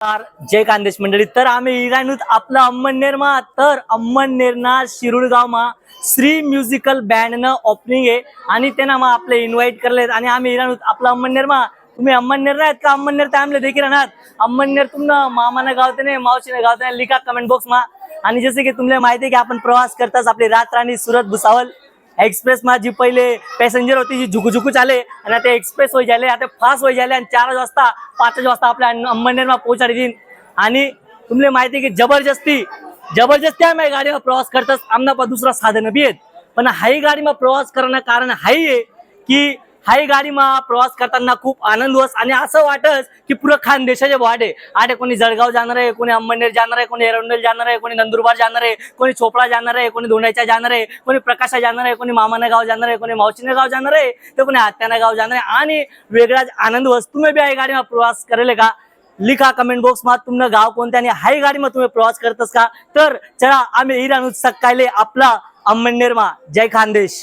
नमस्कार. जय कांदेश मंडळी. तर आम्ही इराणूत आपलं अंमळनेर तर अंमळनेर ना मा. श्री म्युझिकल बँड न ओपनिंग आहे. आणि त्यांना मग आपले इन्व्हाइट करलेत. आणि आम्ही इराणूत आपलं अंमळनेर तुम्ही अंमळनेर आहेत का? अंमळनेर तर आमले देखील राहणार. अंमळनेर तुमनं मामानं गावते नाही मावशीनं गावते नाही लिखा कमेंट बॉक्स मा. आणि जसे की तुम्हाला माहिती आहे की आपण प्रवास करताच आपली रात राणी सुरत भुसावल. एक्सप्रेस मा जी पहिले पॅसेंजर होती जी झुकू झुकू चाले आणि आता एक्सप्रेस होई झाले आता फास्ट होई झाले आणि चार वाजता पाच वाजता आपल्या अंबरनेरमा पोहोचाडी आणि तुम्हाला माहिती की जबरदस्ती जबरदस्ती आम्ही गाडीवर प्रवास करतात आमना पण दुसरा साधन बी आहेत. पण हाई गाडीમાં प्रवास करणं कारण हाई आहे की हाय गाडी मा प्रवास करताना खूप आनंद होस आणि असं वाटस की पुरं खान देशाचे आहे आठ कोणी जळगाव जाणार आहे कोणी अंबडनेर जाणार आहे कोणी एरंडेल जाणार आहे कोणी नंदुरबार जाणार आहे कोणी चोपडा जाणार आहे कोणी धुण्याच्या जाणार आहे कोणी प्रकाशा जाणार आहे कोणी मामाना गाव जाणार आहे कोणी मावशीने गाव जाणार आहे तर कोणी आत्याना गाव जाणार आहे. आणि वेगळाच आनंद होस. तुम्ही बी आहे गाडीमा प्रवास करेल का? लिखा कमेंट बॉक्स मा तुमनं गाव कोणते आणि हाय गाडी मग तुम्ही प्रवास करतस का? तर चला आम्ही इराण उत्सव कायले आपला अंबडनेरमा जय खानदेश.